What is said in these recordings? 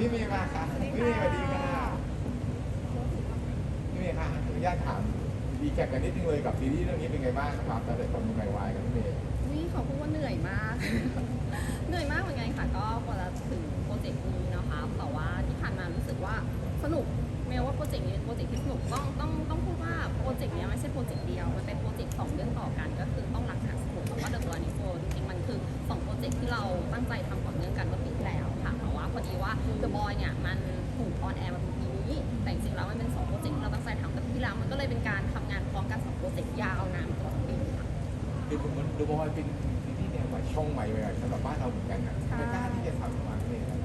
พี่เมย์มาค่ะพี่เมย์สวัสดีค่ะพี่เมย์ค่ะขออนุญาตถามดีแคปกันนิดนึงเลยกับซีรีส์เรื่องนี้เป็นไงบ้างความสำเร็จของมีไวายกับพี่เมย์วิขอพูดว่าเหนื่อยมาก เหนื่อยมากเหมือนกันค่ะ ก็กว่าจะถึงโปรเจกต์นี้นะคะ แต่ว่าที่ผ่านมารู้สึกว่าสนุกแม้ว่าโปรเจกต์นี้เป็นโปรเจกต์ที่สนุกต้องต้องต้องพูดว่าโปรเจกต์นี้ไม่ใช่โปรเจกต์เดียว มันเป็นโปรเจกต์สองเรื่องต่อกัน ก็คือต้องรักหาสมุทรแล้วก็เดอะบลานิโฟจริงๆมันคือสองโปรเจกต์ที่เราตั้งใจทำต่อเนื่องกันเมื่อปีที่แล้วค่ะ พอดีว่า The Boy เนี่ยมันถูกออนแอร์มาเป็นปีนี้ แต่จริงๆแล้วมันเป็นสองโปรเจกต์ที่เราตั้งใจทำแต่ปีที่แล้วมันก็เลยเป็นการทำงานพร้อมกันสองโปรเจกต์ยาวนานตลอดปีค่ะ คือผมดูบอยเป็นซีรีส์แนวใหม่ช่องใหม่เลยสำหรับบ้านเราเหมือนกันนะใช่ ไม่กล้าที่จะทำมาพี่เมย์ครับ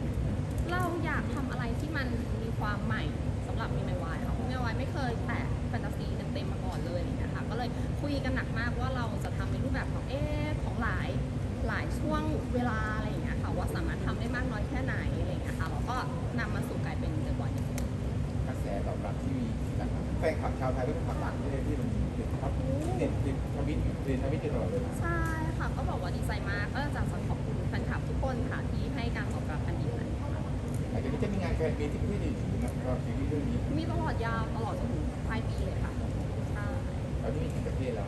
เราอยากทำอะไรที่มันมีความใหม่สำหรับมีไมวายค่ะมีไมวายไม่เคยแตะแฟนตาซีเต็มๆมาก่อนเลยอะไรอย่างเงี้ยค่ะก็เลยคุยกันหนักมากว่าเราจะทำในรูปแบบของเอ๊ะของหลายหลายช่วงเวลาอะไรอย่างเงี้ย ค่ะว่าสามารถทำได้มากน้อยแค่ไหนอะไรอย่างเงี้ยค่ะแล้วก็นำมาสู่กลายเป็นเดอะบอย กระแสตอบรับที่มีนะครับแฟนคลับชาวไทยและแฟนคลับต่างประเทศที่มันติดท็อปเน็ตติดทวิตติดทวิตอยู่ตลอดเวลาใช่ค่ะก็บอกว่าดีใจมากก็จะขอบคุณแฟนคลับทุกคนค่ะที่ให้การตอบรับอันดีขนาดนี้หลังจากนี้จะมีงานแฟนมีตที่ประเทศอื่นๆนะครับซีรีส์เรื่องนี้มีตลอดยาวตลอดจนถึงปลายปีเลยค่ะใช่ตอนนี้มีกี่ประเทศแล้ว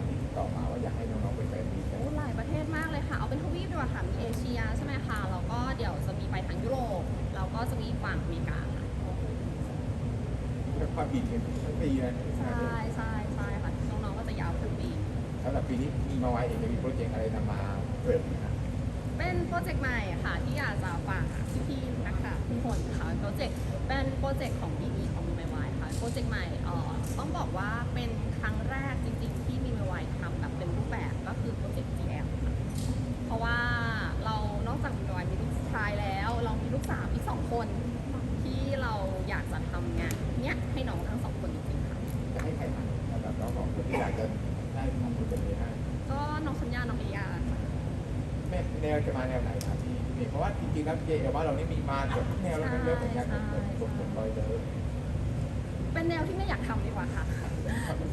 เอาเป็นทวีปดีกว่าค่ะมีเอเชียใช่ไหมคะแล้วก็เดี๋ยวจะมีไปทางยุโรปแล้วก็จะมีฝั่งอเมริกาค่ะแล้วความบินกันทั้งปีนะใช่ใช่ใช่ค่ะน้องๆก็จะยาวถึงปีสำหรับปีนี้มีมาไว้เองจะมีโปรเจกต์อะไรนำมาเปิดนะครับเป็นโปรเจกต์ใหม่ค่ะที่อยากจะฝากพี่ๆนักข่าวทุกคนค่ะโปรเจกต์เป็นโปรเจกต์ของ BB ของมีไมวายค่ะโปรเจกต์ใหม่เอ่อต้องบอกว่าเป็นครั้งแรกจริง วจะมาแนวไหนครับพี่พี่เพราะว่าจริงๆแล้วเจเอว่าเรานี่มีมาเกือบทุกแนวแล้วมันเริ่มเหมือนกันเหมือนเหมือนเหมือนบอยเดอร์เป็นแนวที่ไม่อยากทำดีกว่าค่ะ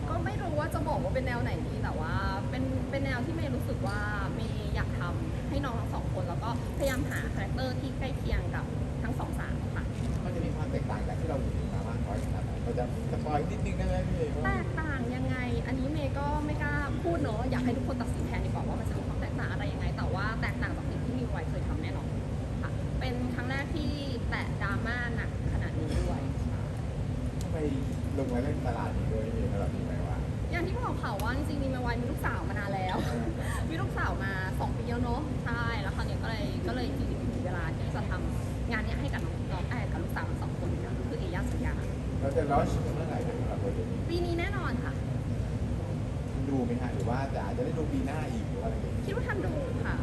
ก็ไม่รู้ว่าจะบอกว่าเป็นแนวไหนดีแต่ว่า เป็นเป็นแนวที่เมย์รู้สึกว่าเมย์อยากทำให้น้องทั้งสองคน แล้วก็พยายามหาคาแรคเตอร์ที่ใกล้เคียงกับทั้งสองสาวค่ะ มันจะมีความแตกต่างจากที่เราอยู่มามากน้อยขนาดไหนเราจะสปอยนิดนึงได้ไหมพี่แตกต่างยังไง อันนี้เมย์ก็ไม่กล้าพูดเนอะอยากให้ทุกคนตัดสินแทนดีกว่าว่ามันจะมีความแตกต่างอะไรยังไง แต่ว่าแตกต่างจากสิ่งที่มีไว้เคยทำแน่นอนค่ะ เป็นครั้งแรกที่แตะดราม่าหนักขนาดนี้ด้วย ทำไม ลงมาเล่นตลาดนี้ด้วยพี่สำหรับพี่ไหมว่า อย่างที่บอกค่ะว่าจริงๆมีมาวันมีลูกสาวมานานแล้ว มีลูกสาวมา2ปีแล้วเนาะใช่แล้วคราวนี้ก็เลยก็เลยจริงๆถึงเวลาที่จะทำงานเนี้ยให้กับน้องน้องแอบกับลูกสาวทั้งสองคนค่ะคือเอย่าสัญญาเราจะลอชเมื่อไหร่นะสำหรับโปรเจกต์นี้ปีนี้แน่นอนค่ะ ดูไหมฮะหรือว่าจะอาจจะได้ดูปีหน้าอีกหรือว่าอะไรอย่างเงี้ยคิดว่าทันดูค่ะ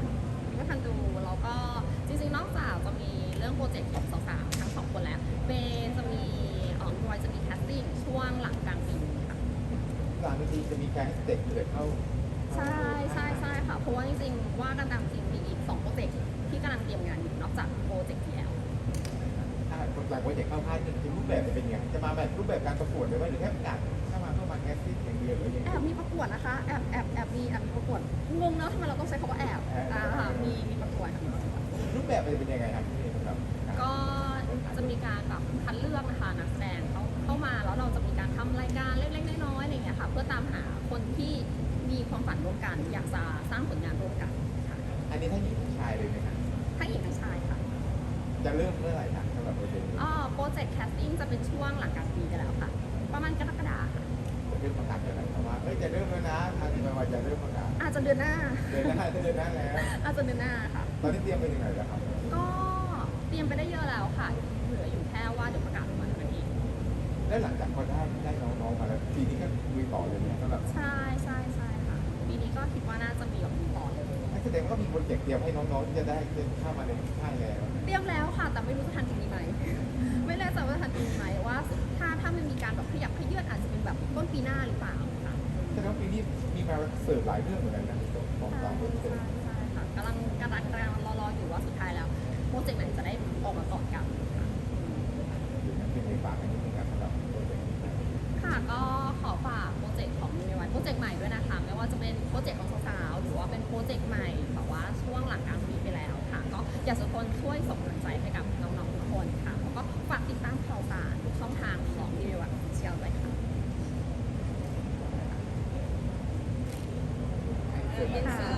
หลังจากนี้จะมีการให้เด็กเกิดเข้าใช่ใช่ใช่ค่ะ เพราะว่าจริงๆว่ากันตามจริงมีอีก2โปรเจกต์ที่กำลังเตรียมงานอยู่นอกจากโปรเจกต์ TL ถ้าคนหลังโปรเจกต์เข้าค่ายจะรูปแบบจะเป็นยังไงจะมาแบบรูปแบบการประกวดเลยไหมหรือแค่ประกาศเข้ามาเพื่อมาแคสติ้งอย่างเดียวหรือยังไง แอบมีประกวดนะคะแอบแอบแอบมีแอบมีประกวดงงเนอะทำไมเราต้องใช้คำว่าแอบแอบ อ่าค่ะมีมีประกวดค่ะมีประกวดรูปแบบมันจะเป็นยังไงครับพี่สำหรับารก็จะมีการแบบคัดเลือกนะคะนักแสดงเขาเข้ามาแล้วเราจะมีการทำรายการเล็กๆน้อยๆอะไรอย่างเงี้ยค่ะ เพื่อตามหาคนที่มีความฝัน ร่วมกัน อยากจะสร้างผลงานร่วมกันค่ะอันนี้ถ้าหญิงทั้งชายเลยไหมครับทั้งหญิงทั้งชายค่ะจะเริ่มเมื่อไหร่ครับสำหรับโปรเจกต์นี้อ๋อโปรเจกต์แคสติ้งจะเป็นช่วงหลังกลางปีกันแล้วค่ะ ประมาณกรกฎาคมค่ะจะเริ่มประกาศเมื่อไหร่ครับว่าเอ้ยจะเริ่มแล้วนะทางทีมงานจะเริ่มประกาศอาจจะเดือนหน้าเดือนหน้าจะเดือนหน้าแล้วอาจจะเดือนหน้าค่ะ ตอนนี้เตรียมไปถึงไหนแล้วครับก็เตรียมไปได้เยอะแล้วค่ะเหลืออยู่แค่ว่าเดี๋ยวประกาศออกมาเท่านั้นเองแล้วหลังจากพอได้ได้น้องๆมาแล้วปีนี้ก็ลุ ก็คิดว่าน่าจะมีแบบมีต่อเลยนักแสดงก็มีโปรเจกต์เตรียมให้น้องๆที่จะได้เข้ามาในค่ายแล้ว เตรียมแล้วค่ะ แต่ไม่รู้จะทันปีนี้ไหม ไม่แน่ใจว่าทันปีนี้ไหมว่า ถ้าถ้ามันมีการแบบขยับขยื่นอาจจะเป็นแบบต้นปีหน้าหรือเปล่าค่ะแสดงว่าปีนี้มีมาเสิร์ฟหลายเรื่องเหมือนกันนะของใช่สามโปรเจก จกต์ใหม่แต่ว่าช่วงหลังกลางปีไปแล้วค่ะ ก็อยากทุกคนช่วยส่งกำลังใจให้กับน้องๆทุกคนค่ะ แล้วก็ฝากติดตามข่าวสารทุกช่องทางของดีวิวเชียลด้วยค่ะค่ะ